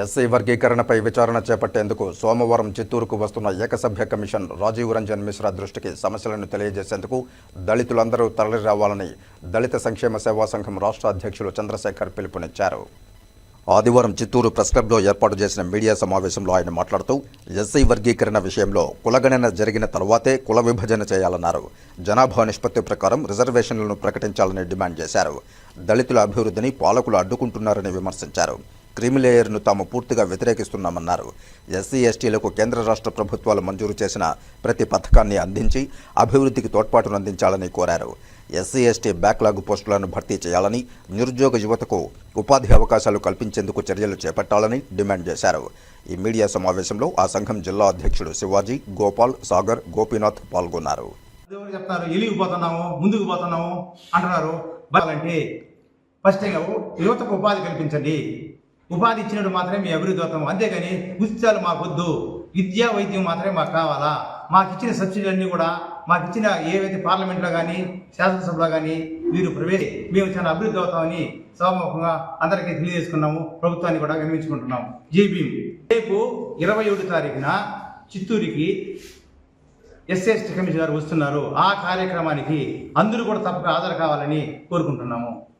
SC వర్గీకరణపై విచారణ చేపట్టేందుకు సోమవారం చిత్తూరుకు వస్తున్న ఏకసభ్య కమిషన్ రాజీవ్ రంజన్ మిశ్రా దృష్టికి సమస్యలను తెలియజేసేందుకు దళితులందరూ తరలిరావాలని దళిత సంక్షేమ సేవా సంఘం రాష్ట్ర అధ్యక్షులు చంద్రశేఖర్ పిలుపునిచ్చారు. ఆదివారం చిత్తూరు ప్రెస్ క్లబ్లో ఏర్పాటు చేసిన మీడియా సమావేశంలో ఆయన మాట్లాడుతూ ఎస్సీ వర్గీకరణ విషయంలో కులగణన జరిగిన తర్వాతే కుల విభజన చేయాలన్నారు. జనాభా నిష్పత్తి ప్రకారం రిజర్వేషన్లను ప్రకటించాలని డిమాండ్ చేశారు. దళితుల అభివృద్ధిని పాలకులు అడ్డుకుంటున్నారని విమర్శించారు. క్రిమిలేయర్ను తాము పూర్తిగా వ్యతిరేకిస్తున్నామన్నారు. ఎస్సీ ఎస్టీలకు కేంద్ర రాష్ట్ర ప్రభుత్వాలు మంజూరు చేసిన ప్రతి పథకాన్ని అందించి అభివృద్ధికి తోడ్పాటును అందించాలని కోరారు. ఎస్సీ ఎస్టీ బ్యాక్లాగ్ పోస్టులను భర్తీ చేయాలని నిరుద్యోగ యువతకు ఉపాధి అవకాశాలు కల్పించేందుకు చర్యలు చేపట్టాలని డిమాండ్ చేశారు. ఈ మీడియా సమావేశంలో ఆ సంఘం జిల్లా అధ్యక్షుడు శివాజీ గోపాల్ సాగర్ గోపీనాథ్ పాల్గొన్నారు. చెప్తారు ఎలిగి పోతున్నాము ముందుకు పోతున్నాము అంటున్నారు. ఫస్ట్ యువతకు ఉపాధి కల్పించండి. ఉపాధి ఇచ్చినట్టు మాత్రమే మీ అభివృద్ధి అవుతాము అంతేగాని ఉచితాలు మాకొద్దు. విద్యా వైద్యం మాత్రమే మాకు కావాలా? మాకు ఇచ్చిన సబ్సిడీ కూడా మాకు ఇచ్చిన ఏవైతే పార్లమెంట్లో కానీ శాసనసభలో కానీ మీరు ప్రవేశ మేము చాలా అభివృద్ధి అవుతామని సభాముఖంగా అందరికీ తెలియజేసుకున్నాము. ప్రభుత్వాన్ని కూడా వినిపించుకుంటున్నాము జై రేపు ఇరవై ఏడు తారీఖున చిత్తూరుకి ఎస్ఎస్టీ కమిషన్ గారు వస్తున్నారు. ఆ కార్యక్రమానికి అందరూ కూడా తప్పక హాజరు కావాలని కోరుకుంటున్నాము.